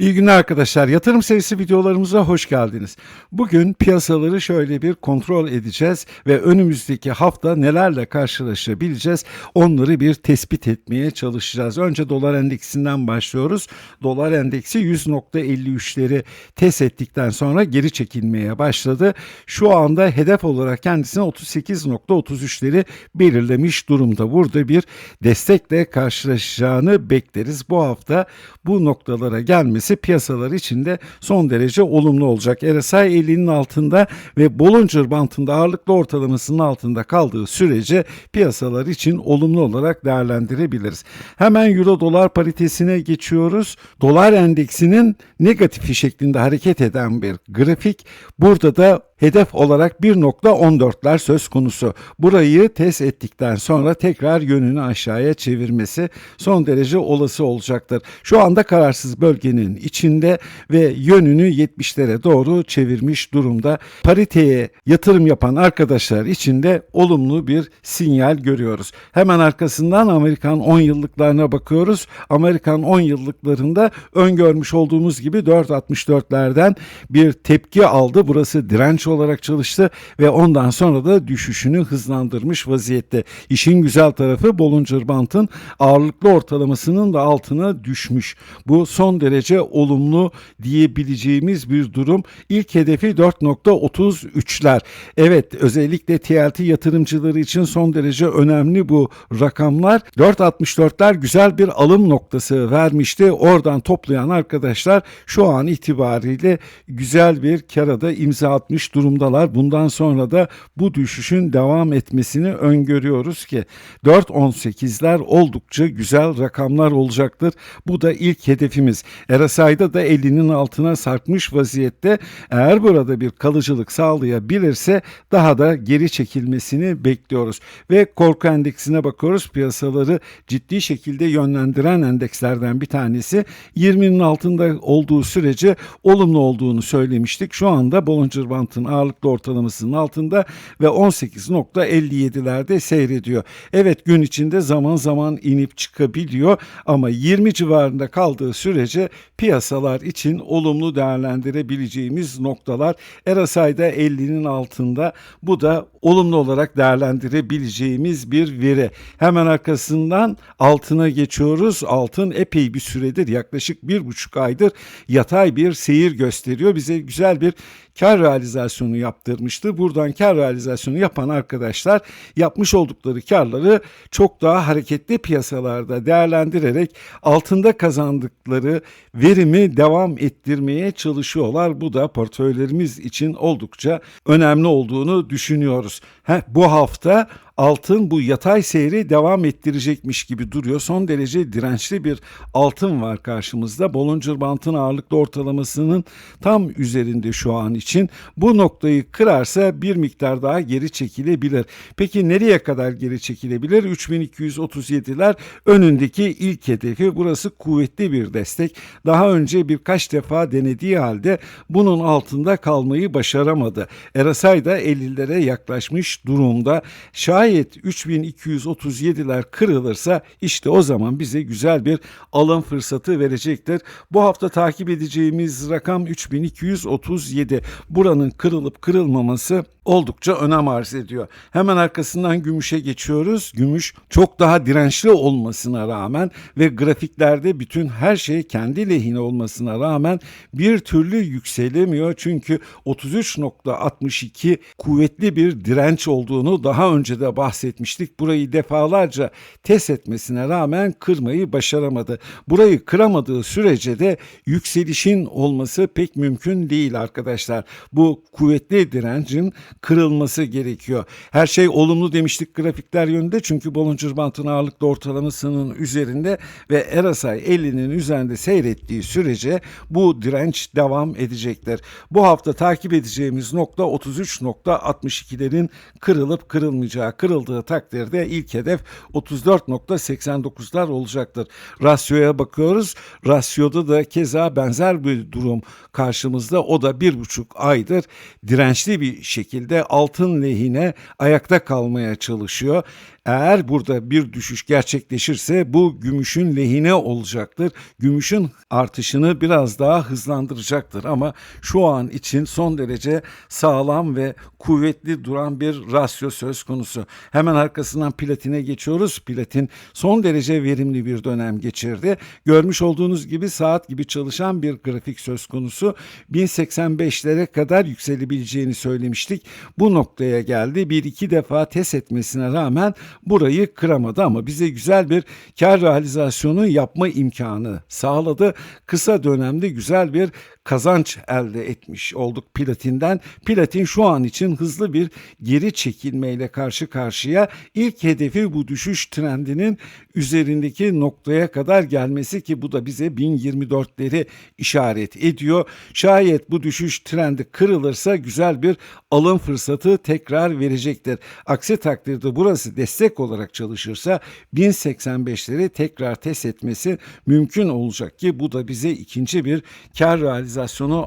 İyi günler arkadaşlar. Yatırım serisi videolarımıza hoş geldiniz. Bugün piyasaları şöyle bir kontrol edeceğiz ve önümüzdeki hafta nelerle karşılaşabileceğiz onları bir tespit etmeye çalışacağız. Önce dolar endeksinden başlıyoruz. Dolar endeksi 100.53'leri test ettikten sonra geri çekilmeye başladı. Şu anda hedef olarak kendisine 38.33'leri belirlemiş durumda. Burada bir destekle karşılaşacağını bekleriz. Bu hafta bu noktalara gelmesi piyasalar için de son derece olumlu olacak. RSI 50'nin altında ve Bollinger Bandında ağırlıklı ortalamasının altında kaldığı sürece piyasalar için olumlu olarak değerlendirebiliriz. Hemen Euro dolar paritesine geçiyoruz. Dolar endeksinin negatifi şeklinde hareket eden bir grafik. Burada da hedef olarak 1.14'ler söz konusu. Burayı test ettikten sonra tekrar yönünü aşağıya çevirmesi son derece olası olacaktır. Şu anda kararsız bölgenin içinde ve yönünü 70'lere doğru çevirmiş durumda. Pariteye yatırım yapan arkadaşlar için de olumlu bir sinyal görüyoruz. Hemen arkasından Amerikan 10 yıllıklarına bakıyoruz. Amerikan 10 yıllıklarında öngörmüş olduğumuz gibi 4.64'lerden bir tepki aldı. Burası direnç olarak çalıştı ve ondan sonra da düşüşünü hızlandırmış vaziyette. İşin güzel tarafı Bollinger Band'ın ağırlıklı ortalamasının da altına düşmüş. Bu son derece olumlu diyebileceğimiz bir durum. İlk hedefi 4.33'ler. Evet özellikle TLT yatırımcıları için son derece önemli bu rakamlar. 4.64'ler güzel bir alım noktası vermişti. Oradan toplayan arkadaşlar şu an itibariyle güzel bir kara da imza atmış durumdalar. Bundan sonra da bu düşüşün devam etmesini öngörüyoruz ki 4.18'ler oldukça güzel rakamlar olacaktır. Bu da ilk hedefimiz. RSI'da da 50'nin altına sarkmış vaziyette. Eğer burada bir kalıcılık sağlayabilirse daha da geri çekilmesini bekliyoruz. Ve korku endeksine bakıyoruz. Piyasaları ciddi şekilde yönlendiren endekslerden bir tanesi 20'nin altında olduğu sürece olumlu olduğunu söylemiştik. Şu anda Bollinger Band'ın ağırlıklı ortalamasının altında ve 18.57'lerde seyrediyor. Evet gün içinde zaman zaman inip çıkabiliyor ama 20 civarında kaldığı sürece piyasalar için olumlu değerlendirebileceğimiz noktalar. RSI'da 50'nin altında bu da olumlu olarak değerlendirebileceğimiz bir veri. Hemen arkasından altına geçiyoruz. Altın epey bir süredir yaklaşık bir buçuk aydır yatay bir seyir gösteriyor. Bize güzel bir kar realizasyonu yaptırmıştı. Buradan kar realizasyonu yapan arkadaşlar yapmış oldukları karları çok daha hareketli piyasalarda değerlendirerek altında kazandıkları verimi devam ettirmeye çalışıyorlar. Bu da portföylerimiz için oldukça önemli olduğunu düşünüyoruz. Heh, bu hafta altın bu yatay seyri devam ettirecekmiş gibi duruyor. Son derece dirençli bir altın var karşımızda. Bollinger Band'ın ağırlıklı ortalamasının tam üzerinde şu an için. Bu noktayı kırarsa bir miktar daha geri çekilebilir. Peki nereye kadar geri çekilebilir? 3237'ler önündeki ilk hedefi. Burası kuvvetli bir destek. Daha önce birkaç defa denediği halde bunun altında kalmayı başaramadı. RSI da 50'lere yaklaşmış durumda. Şayet 3237'ler kırılırsa işte o zaman bize güzel bir alım fırsatı verecektir. Bu hafta takip edeceğimiz rakam 3237. Buranın kırılıp kırılmaması oldukça önem arz ediyor. Hemen arkasından gümüşe geçiyoruz. Gümüş çok daha dirençli olmasına rağmen ve grafiklerde bütün her şey kendi lehine olmasına rağmen bir türlü yükselemiyor. Çünkü 33.62 kuvvetli bir direnç olduğunu daha önce de bahsetmiştik. Burayı defalarca test etmesine rağmen kırmayı başaramadı. Burayı kıramadığı sürece de yükselişin olması pek mümkün değil arkadaşlar. Bu kuvvetli direncin kırılması gerekiyor. Her şey olumlu demiştik grafikler yönünde çünkü Bollinger Band'ın ağırlıklı ortalamasının üzerinde ve RSI 50'nin üzerinde seyrettiği sürece bu direnç devam edecektir. Bu hafta takip edeceğimiz nokta 33.62'lerin kırılıp kırılmayacağı. Kırıldığı takdirde ilk hedef 34.89'lar olacaktır. Rasyoya bakıyoruz. Rasyoda da keza benzer bir durum karşımızda. O da bir buçuk aydır dirençli bir şekilde altın lehine ayakta kalmaya çalışıyor. Eğer burada bir düşüş gerçekleşirse bu gümüşün lehine olacaktır. Gümüşün artışını biraz daha hızlandıracaktır ama şu an için son derece sağlam ve kuvvetli duran bir rasyo söz konusu. Hemen arkasından platine geçiyoruz. Platin son derece verimli bir dönem geçirdi. Görmüş olduğunuz gibi saat gibi çalışan bir grafik söz konusu. 1085'lere kadar yükselebileceğini söylemiştik. Bu noktaya geldi. Bir iki defa test etmesine rağmen burayı kıramadı ama bize güzel bir kar realizasyonu yapma imkanı sağladı. Kısa dönemde güzel bir kazanç elde etmiş olduk platinden. Platin şu an için hızlı bir geri çekilmeyle karşı karşıya. İlk hedefi bu düşüş trendinin üzerindeki noktaya kadar gelmesi ki bu da bize 1024'leri işaret ediyor. Şayet bu düşüş trendi kırılırsa güzel bir alım fırsatı tekrar verecektir. Aksi takdirde burası destek olarak çalışırsa 1085'leri tekrar test etmesi mümkün olacak ki bu da bize ikinci bir kar realizasyonu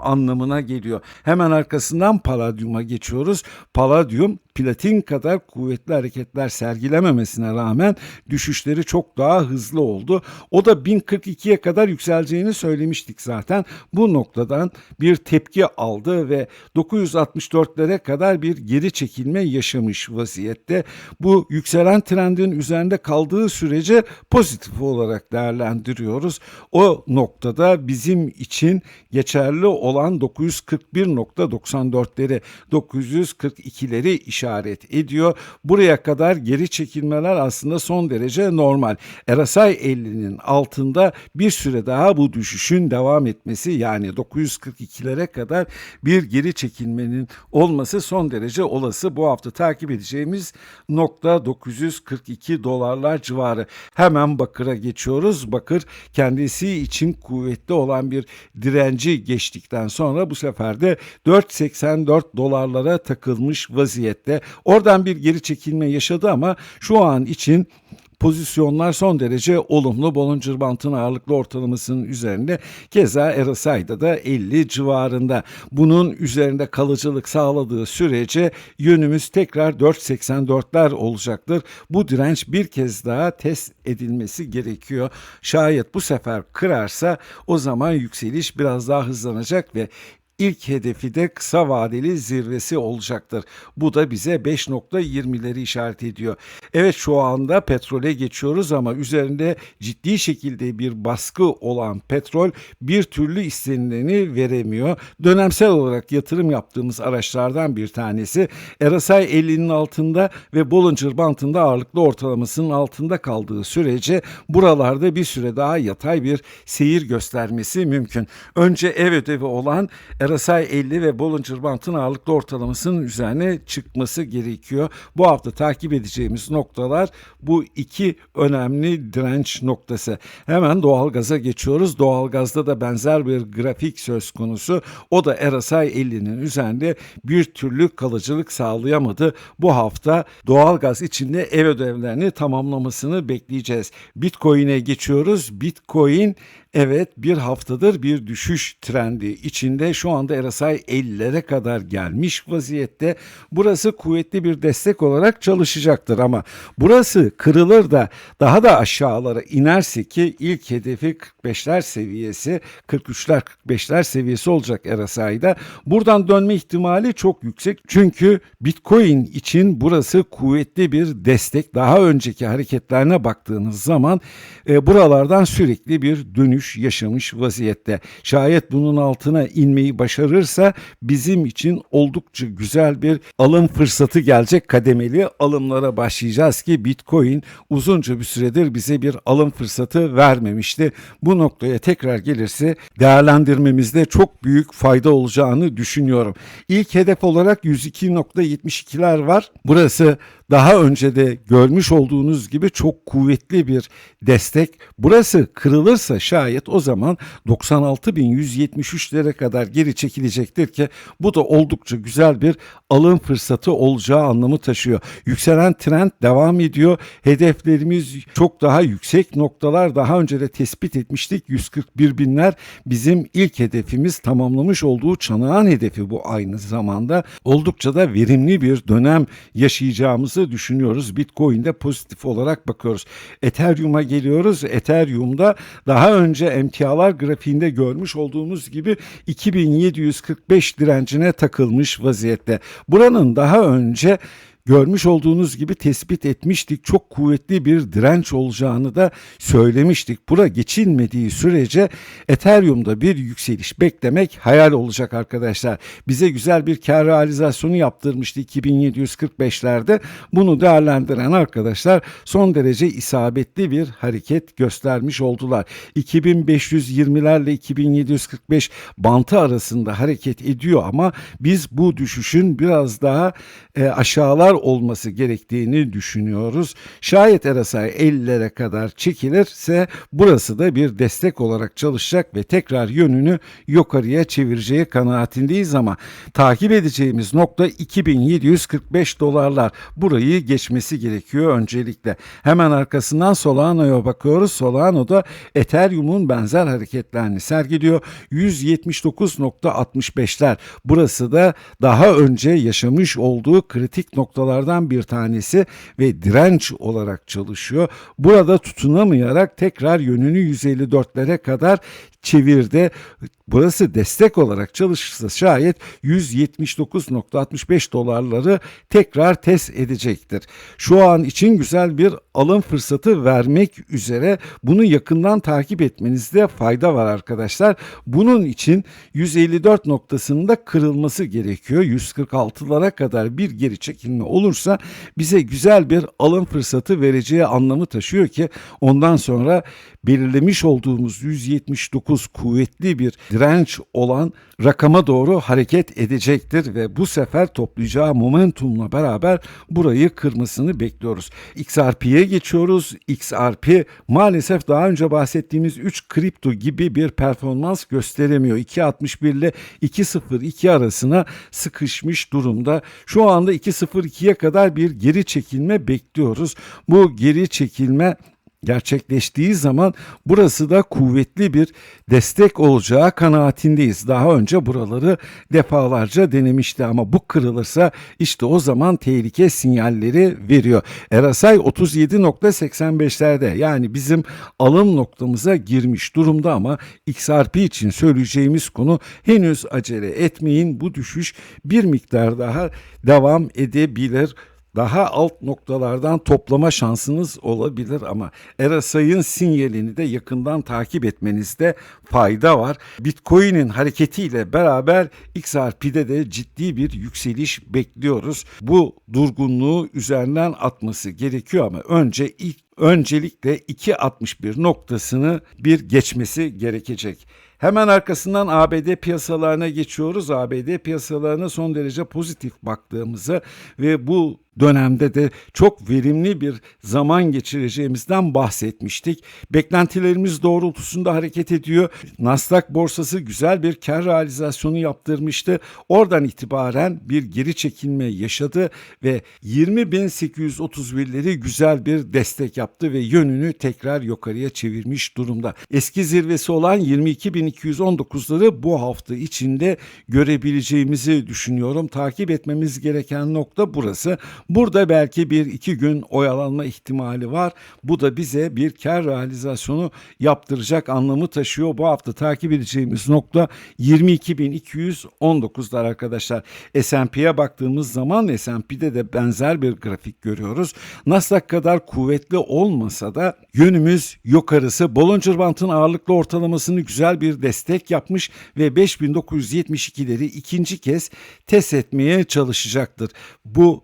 anlamına geliyor. Hemen arkasından paladyuma geçiyoruz. Paladyum platin kadar kuvvetli hareketler sergilememesine rağmen düşüşleri çok daha hızlı oldu. O da 1042'ye kadar yükseleceğini söylemiştik zaten. Bu noktadan bir tepki aldı ve 964'lere kadar bir geri çekilme yaşamış vaziyette. Bu yükselen trendin üzerinde kaldığı sürece pozitif olarak değerlendiriyoruz. O noktada bizim için geçerli olan 941.94'leri 942'leri işaret ediyor. Buraya kadar geri çekilmeler aslında son derece normal. RSI 50'nin altında bir süre daha bu düşüşün devam etmesi yani 942'lere kadar bir geri çekilmenin olması son derece olası. Bu hafta takip edeceğimiz nokta 942 dolarlar civarı. Hemen bakıra geçiyoruz. Bakır kendisi için kuvvetli olan bir direnci geçtikten sonra bu sefer de 4.84 dolarlara takılmış vaziyette. Oradan bir geri çekilme yaşadı ama şu an için pozisyonlar son derece olumlu. Bollinger Bant'ın ağırlıklı ortalamasının üzerinde keza RSI'da da 50 civarında. Bunun üzerinde kalıcılık sağladığı sürece yönümüz tekrar 4.84'ler olacaktır. Bu direnç bir kez daha test edilmesi gerekiyor. Şayet bu sefer kırarsa o zaman yükseliş biraz daha hızlanacak ve İlk hedefi de kısa vadeli zirvesi olacaktır. Bu da bize 5.20'leri işaret ediyor. Evet şu anda petrole geçiyoruz ama üzerinde ciddi şekilde bir baskı olan petrol bir türlü istenileni veremiyor. Dönemsel olarak yatırım yaptığımız araçlardan bir tanesi RSI 50'nin altında ve Bollinger Band'ında ağırlıklı ortalamasının altında kaldığı sürece buralarda bir süre daha yatay bir seyir göstermesi mümkün. Önce ev ödevi olan RSI 50 ve Bollinger Band'ın ağırlıklı ortalamasının üzerine çıkması gerekiyor. Bu hafta takip edeceğimiz noktalar bu iki önemli direnç noktası. Hemen doğalgaza geçiyoruz. Doğalgazda da benzer bir grafik söz konusu. O da RSI 50'nin üzerinde bir türlü kalıcılık sağlayamadı. Bu hafta doğalgaz içinde ev ödevlerini tamamlamasını bekleyeceğiz. Bitcoin'e geçiyoruz. Bitcoin Evet bir haftadır bir düşüş trendi içinde şu anda RSI 50'lere kadar gelmiş vaziyette. Burası kuvvetli bir destek olarak çalışacaktır ama burası kırılır da daha da aşağılara inerse ki ilk hedefi 45'ler seviyesi 43'ler 45'ler seviyesi olacak RSI'da. Buradan dönme ihtimali çok yüksek çünkü Bitcoin için burası kuvvetli bir destek. Daha önceki hareketlerine baktığınız zaman e, buralardan sürekli bir dönüş yaşamış vaziyette. Şayet bunun altına inmeyi başarırsa bizim için oldukça güzel bir alım fırsatı gelecek. Kademeli alımlara başlayacağız ki Bitcoin uzunca bir süredir bize bir alım fırsatı vermemişti. Bu noktaya tekrar gelirse değerlendirmemizde çok büyük fayda olacağını düşünüyorum. İlk hedef olarak 102.72'ler var. Burası daha önce de görmüş olduğunuz gibi çok kuvvetli bir destek. Burası kırılırsa şayet o zaman 96.173'lere kadar geri geri çekilecektir ki bu da oldukça güzel bir alım fırsatı olacağı anlamı taşıyor. Yükselen trend devam ediyor. Hedeflerimiz çok daha yüksek noktalar daha önce de tespit etmiştik. 141 binler bizim ilk hedefimiz tamamlamış olduğu çanağın hedefi bu aynı zamanda. Oldukça da verimli bir dönem yaşayacağımızı düşünüyoruz. Bitcoin'de pozitif olarak bakıyoruz. Ethereum'a geliyoruz. Ethereum'da daha önce emtialar grafiğinde görmüş olduğumuz gibi 2745 direncine takılmış vaziyette. Buranın daha önce görmüş olduğunuz gibi tespit etmiştik. Çok kuvvetli bir direnç olacağını da söylemiştik. Bura geçilmediği sürece Ethereum'da bir yükseliş beklemek hayal olacak arkadaşlar. Bize güzel bir kar realizasyonu yaptırmıştı 2745'lerde. Bunu değerlendiren arkadaşlar son derece isabetli bir hareket göstermiş oldular. 2520'lerle 2745 bantı arasında hareket ediyor ama biz bu düşüşün biraz daha e, aşağılar olması gerektiğini düşünüyoruz. Şayet RSI 50'lere kadar çekilirse burası da bir destek olarak çalışacak ve tekrar yönünü yukarıya çevireceği kanaatindeyiz ama takip edeceğimiz nokta 2745 dolarlar. Burayı geçmesi gerekiyor öncelikle. Hemen arkasından Solano'ya bakıyoruz. Solano da Ethereum'un benzer hareketlerini sergiliyor. 179.65'ler. Burası da daha önce yaşamış olduğu kritik noktalardan bir tanesi ve direnç olarak çalışıyor. Burada tutunamayarak tekrar yönünü 154'lere kadar çevirdi. Burası destek olarak çalışırsa şayet 179.65 dolarları tekrar test edecektir. Şu an için güzel bir alım fırsatı vermek üzere bunu yakından takip etmenizde fayda var arkadaşlar. Bunun için 154 noktasında kırılması gerekiyor. 146'lara kadar bir geri çekilme olursa bize güzel bir alım fırsatı vereceği anlamı taşıyor ki ondan sonra belirlemiş olduğumuz 179 kuvvetli bir direnç olan rakama doğru hareket edecektir ve bu sefer toplayacağı momentumla beraber burayı kırmasını bekliyoruz. XRP'ye geçiyoruz. XRP maalesef daha önce bahsettiğimiz 3 kripto gibi bir performans gösteremiyor. 2.61 ile 2.02 arasına sıkışmış durumda. Şu anda 2.02'ye kadar bir geri çekilme bekliyoruz. Bu geri çekilme gerçekleştiği zaman burası da kuvvetli bir destek olacağı kanaatindeyiz. Daha önce buraları defalarca denemişti ama bu kırılırsa işte o zaman tehlike sinyalleri veriyor. RSI 37.85'lerde yani bizim alım noktamıza girmiş durumda ama XRP için söyleyeceğimiz konu henüz acele etmeyin. Bu düşüş bir miktar daha devam edebilir daha alt noktalardan toplama şansınız olabilir ama RSI'ın sinyalini de yakından takip etmenizde fayda var. Bitcoin'in hareketiyle beraber XRP'de de ciddi bir yükseliş bekliyoruz. Bu durgunluğu üzerinden atması gerekiyor ama önce ilk öncelikle 2.61 noktasını bir geçmesi gerekecek. Hemen arkasından ABD piyasalarına geçiyoruz. ABD piyasalarına son derece pozitif baktığımızı ve bu dönemde de çok verimli bir zaman geçireceğimizden bahsetmiştik. Beklentilerimiz doğrultusunda hareket ediyor. Nasdaq borsası güzel bir kar realizasyonu yaptırmıştı. Oradan itibaren bir geri çekilme yaşadı ve 20.831'leri güzel bir destek yaptı ve yönünü tekrar yukarıya çevirmiş durumda. Eski zirvesi olan 22.219'ları bu hafta içinde görebileceğimizi düşünüyorum. Takip etmemiz gereken nokta burası. Burada belki bir iki gün oyalanma ihtimali var. Bu da bize bir kar realizasyonu yaptıracak anlamı taşıyor. Bu hafta takip edeceğimiz nokta 22.219'lar arkadaşlar. S&P'ye baktığımız zaman S&P'de de benzer bir grafik görüyoruz. Nasdaq kadar kuvvetli olmasa da yönümüz yukarısı. Bollinger Band'ın ağırlıklı ortalamasını güzel bir destek yapmış ve 5972'leri ikinci kez test etmeye çalışacaktır. Bu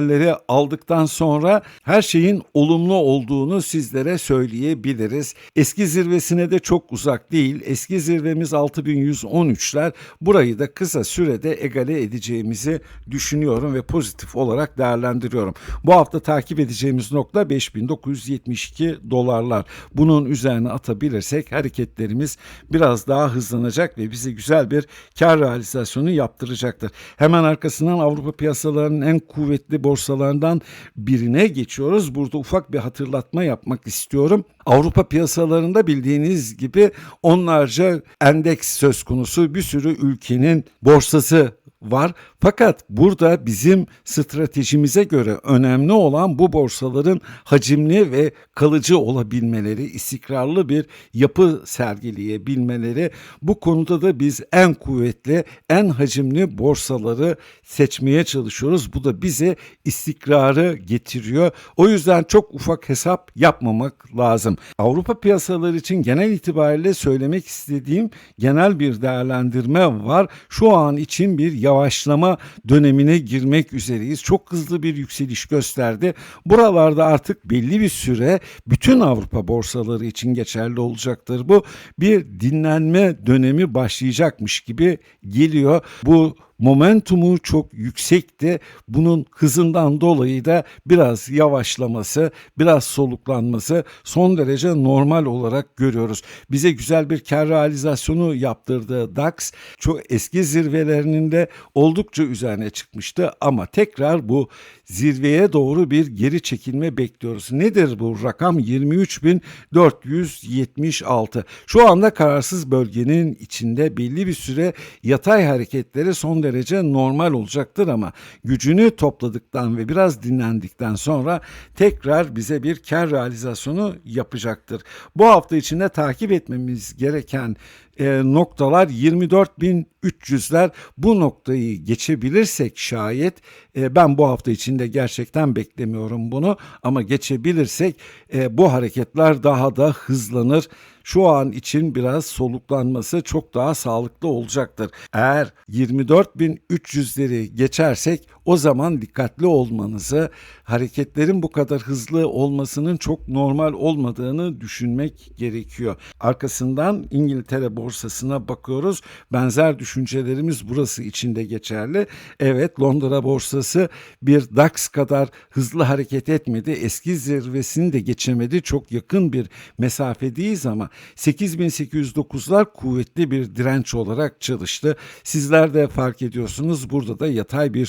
sinyalleri aldıktan sonra her şeyin olumlu olduğunu sizlere söyleyebiliriz. Eski zirvesine de çok uzak değil. Eski zirvemiz 6113'ler. Burayı da kısa sürede egale edeceğimizi düşünüyorum ve pozitif olarak değerlendiriyorum. Bu hafta takip edeceğimiz nokta 1972 dolarlar. Bunun üzerine atabilirsek hareketlerimiz biraz daha hızlanacak ve bize güzel bir kar realizasyonu yaptıracaktır. Hemen arkasından Avrupa piyasalarının en kuvvetli borsalarından birine geçiyoruz. Burada ufak bir hatırlatma yapmak istiyorum. Avrupa piyasalarında bildiğiniz gibi onlarca endeks söz konusu bir sürü ülkenin borsası var. Fakat burada bizim stratejimize göre önemli olan bu borsaların hacimli ve kalıcı olabilmeleri, istikrarlı bir yapı sergileyebilmeleri. Bu konuda da biz en kuvvetli, en hacimli borsaları seçmeye çalışıyoruz. Bu da bize istikrarı getiriyor. O yüzden çok ufak hesap yapmamak lazım. Avrupa piyasaları için genel itibariyle söylemek istediğim genel bir değerlendirme var. Şu an için bir yavaşlama dönemine girmek üzereyiz. Çok hızlı bir yükseliş gösterdi. Buralarda artık belli bir süre bütün Avrupa borsaları için geçerli olacaktır. Bu bir dinlenme dönemi başlayacakmış gibi geliyor. Bu momentumu çok yüksekti. Bunun hızından dolayı da biraz yavaşlaması, biraz soluklanması son derece normal olarak görüyoruz. Bize güzel bir kar realizasyonu yaptırdı DAX. Çok eski zirvelerinin de oldukça üzerine çıkmıştı ama tekrar bu zirveye doğru bir geri çekilme bekliyoruz. Nedir bu rakam? 23.476. Şu anda kararsız bölgenin içinde belli bir süre yatay hareketleri son derece normal olacaktır ama gücünü topladıktan ve biraz dinlendikten sonra tekrar bize bir kar realizasyonu yapacaktır. Bu hafta içinde takip etmemiz gereken e, noktalar 24.300'ler bu noktayı geçebilirsek şayet e, ben bu hafta içinde gerçekten beklemiyorum bunu ama geçebilirsek e, bu hareketler daha da hızlanır. Şu an için biraz soluklanması çok daha sağlıklı olacaktır. Eğer 24.300'leri geçersek o zaman dikkatli olmanızı, hareketlerin bu kadar hızlı olmasının çok normal olmadığını düşünmek gerekiyor. Arkasından İngiltere borsasına bakıyoruz. Benzer düşüncelerimiz burası içinde geçerli. Evet Londra borsası bir DAX kadar hızlı hareket etmedi. Eski zirvesini de geçemedi. Çok yakın bir mesafedeyiz ama 8809'lar kuvvetli bir direnç olarak çalıştı. Sizler de fark ediyorsunuz burada da yatay bir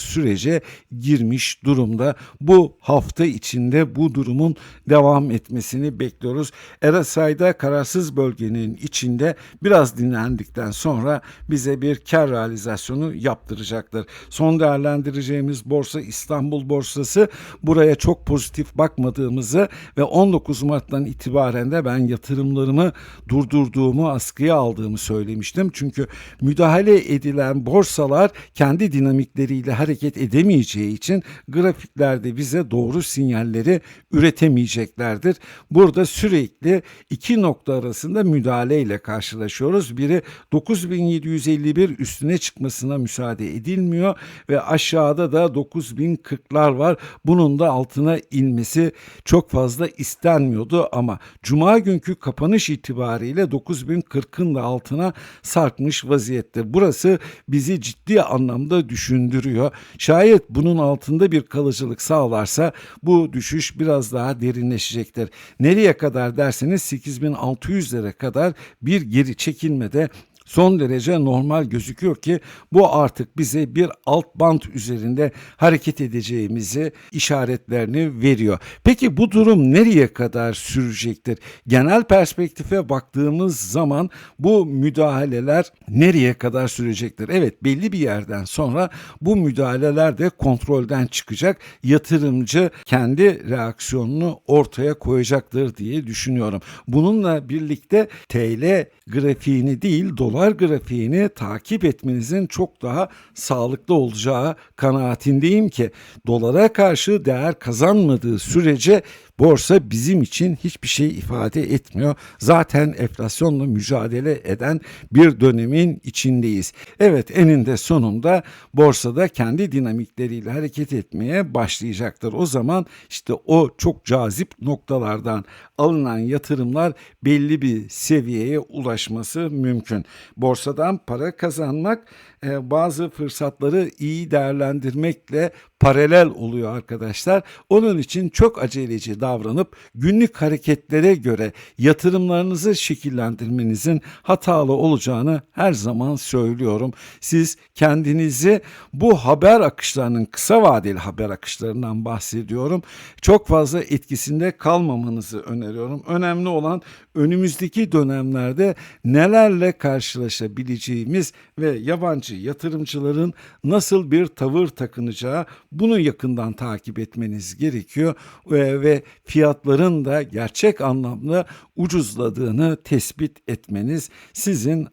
sürece girmiş durumda. Bu hafta içinde bu durumun devam etmesini bekliyoruz. RSI'da kararsız bölgenin içinde biraz dinlendikten sonra bize bir kar realizasyonu yaptıracaktır. Son değerlendireceğimiz borsa İstanbul borsası buraya çok pozitif bakmadığımızı ve 19 Mart'tan itibaren de ben yatırımlarımı durdurduğumu, askıya aldığımı söylemiştim. Çünkü müdahale edilen borsalar kendi dinamikleriyle hareket edemeyeceği için grafiklerde bize doğru sinyalleri üretemeyeceklerdir. Burada sürekli iki nokta arasında müdahaleyle karşılaşıyoruz. Biri 9751 üstüne çıkmasına müsaade edilmiyor ve aşağıda da 9040'lar var. Bunun da altına inmesi çok fazla istenmiyordu ama cuma günkü kapanış itibariyle 9040'ın da altına sarkmış vaziyette. Burası bizi ciddi anlamda düşündürüyor. Şayet bunun altında bir kalıcılık sağlarsa bu düşüş biraz daha derinleşecektir. Nereye kadar derseniz 8600'lere kadar bir geri çekilmede son derece normal gözüküyor ki bu artık bize bir alt bant üzerinde hareket edeceğimizi işaretlerini veriyor. Peki bu durum nereye kadar sürecektir? Genel perspektife baktığımız zaman bu müdahaleler nereye kadar sürecektir? Evet belli bir yerden sonra bu müdahaleler de kontrolden çıkacak. Yatırımcı kendi reaksiyonunu ortaya koyacaktır diye düşünüyorum. Bununla birlikte TL grafiğini değil dolar grafiğini takip etmenizin çok daha sağlıklı olacağı kanaatindeyim ki dolara karşı değer kazanmadığı sürece borsa bizim için hiçbir şey ifade etmiyor. Zaten enflasyonla mücadele eden bir dönemin içindeyiz. Evet eninde sonunda borsada kendi dinamikleriyle hareket etmeye başlayacaktır. O zaman işte o çok cazip noktalardan alınan yatırımlar belli bir seviyeye ulaşması mümkün. Borsadan para kazanmak e, bazı fırsatları iyi değerlendirmekle paralel oluyor arkadaşlar. Onun için çok aceleci davranıp günlük hareketlere göre yatırımlarınızı şekillendirmenizin hatalı olacağını her zaman söylüyorum. Siz kendinizi bu haber akışlarının kısa vadeli haber akışlarından bahsediyorum. Çok fazla etkisinde kalmamanızı öneriyorum. Önemli olan önümüzdeki dönemlerde nelerle karşılaşabileceğimiz ve yabancı yatırımcıların nasıl bir tavır takınacağı bunu yakından takip etmeniz gerekiyor ve, ve fiyatların da gerçek anlamda ucuzladığını tespit etmeniz sizin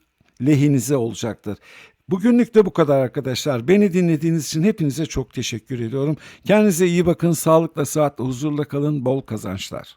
lehinize olacaktır. Bugünlük de bu kadar arkadaşlar. Beni dinlediğiniz için hepinize çok teşekkür ediyorum. Kendinize iyi bakın, sağlıkla, saatle, huzurla kalın, bol kazançlar.